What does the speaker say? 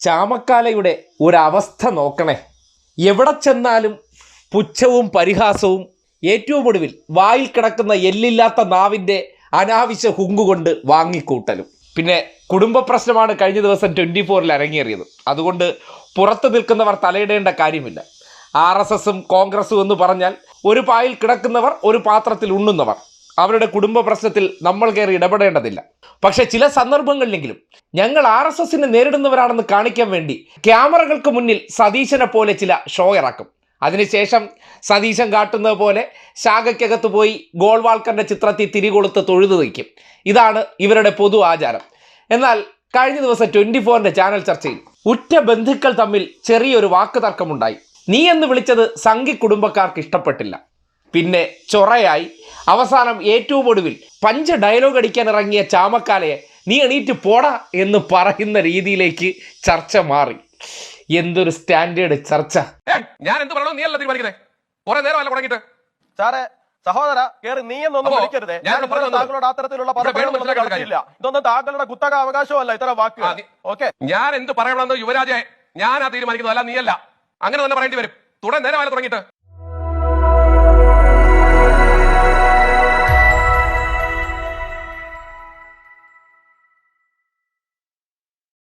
ചാമക്കാലയുടെ ഒരവസ്ഥ നോക്കണേ. എവിടെ ചെന്നാലും പുച്ഛവും പരിഹാസവും ഏറ്റവും ഒടുവിൽ വായിൽ കിടക്കുന്ന എല്ലില്ലാത്ത നാവിന്റെ അനാവശ്യ ഹുങ്കുകൊണ്ട് വാങ്ങിക്കൂട്ടലും. പിന്നെ കുടുംബ പ്രശ്നമാണ് കഴിഞ്ഞ ദിവസം ട്വന്റി ഫോറിൽ അരങ്ങേറിയത്. അതുകൊണ്ട് പുറത്ത് നിൽക്കുന്നവർ തലയിടേണ്ട കാര്യമില്ല. ആർ എസ് എസും കോൺഗ്രസും എന്ന് പറഞ്ഞാൽ ഒരു പായിൽ കിടക്കുന്നവർ ഒരു പാത്രത്തിൽ ഉണ്ണുന്നവർ. അവരുടെ കുടുംബ പ്രശ്നത്തിൽ നമ്മൾ കയറി ഇടപെടേണ്ടതില്ല. പക്ഷെ ചില സന്ദർഭങ്ങളിലെങ്കിലും ഞങ്ങൾ ആർ എസ് എസിനെ നേരിടുന്നവരാണെന്ന് കാണിക്കാൻ വേണ്ടി ക്യാമറകൾക്ക് മുന്നിൽ സതീശനെ പോലെ ചില ഷോ ഇറക്കും. അതിനുശേഷം സതീശൻ കാട്ടുന്നത് പോലെ ശാഖയ്ക്കകത്ത് പോയി ഗോൾവാൾക്കറിന്റെ ചിത്രത്തിൽ തിരികൊളുത്ത് തൊഴുതു വയ്ക്കും. ഇതാണ് ഇവരുടെ പൊതു ആചാരം. എന്നാൽ കഴിഞ്ഞ ദിവസം ട്വന്റി ഫോറിന്റെ ചാനൽ ചർച്ചയിൽ ഉറ്റ ബന്ധുക്കൾ തമ്മിൽ ചെറിയൊരു വാക്ക് തർക്കമുണ്ടായി നീ എന്ന് വിളിച്ചത് സംഘി കുടുംബക്കാർക്ക് ഇഷ്ടപ്പെട്ടില്ല. പിന്നെ ചൊറയായി. അവസാനം ഏറ്റവും ഒടുവിൽ പഞ്ച ഡയലോഗ് അടിക്കാൻ ഇറങ്ങിയ ചാമക്കാലയെ നീ എണീറ്റ് പോടാ എന്ന് പറയുന്ന രീതിയിലേക്ക് ചർച്ച മാറി. എന്തൊരു സ്റ്റാൻഡേർഡ് ചർച്ച. ഞാൻ എന്ത് പറയണോ നീ അല്ല തീരുമാനിക്കുന്നത് കുറെ നേരം അല്ല തുടങ്ങിയിട്ട്? സാറേ സഹോദര കേറി നീ എന്നൊന്നും വിളിക്കരുത്. ഞാൻ ഞാൻ താങ്കളോട് അത്തരത്തിലുള്ള ഇവിടെ വേണം പദപ്രയോഗങ്ങളൊന്നും മനസ്സിലാക്കാൻ നടത്തിയില്ല ഇതൊന്നും താങ്കളുടെ കുത്തക അവകാശമല്ല ഇത്തരം ആ, വാക്കുകൾ ഓക്കെ? ഞാൻ എന്ത് പറയണമെന്ന് യുവരാജെ ഞാനാ തീരുമാനിക്കുന്നത് അല്ല നീയല്ല. അങ്ങനെ തന്നെ പറയേണ്ടി വരും. തുടരെ നേരം അല്ല തുടങ്ങിയിട്ട്.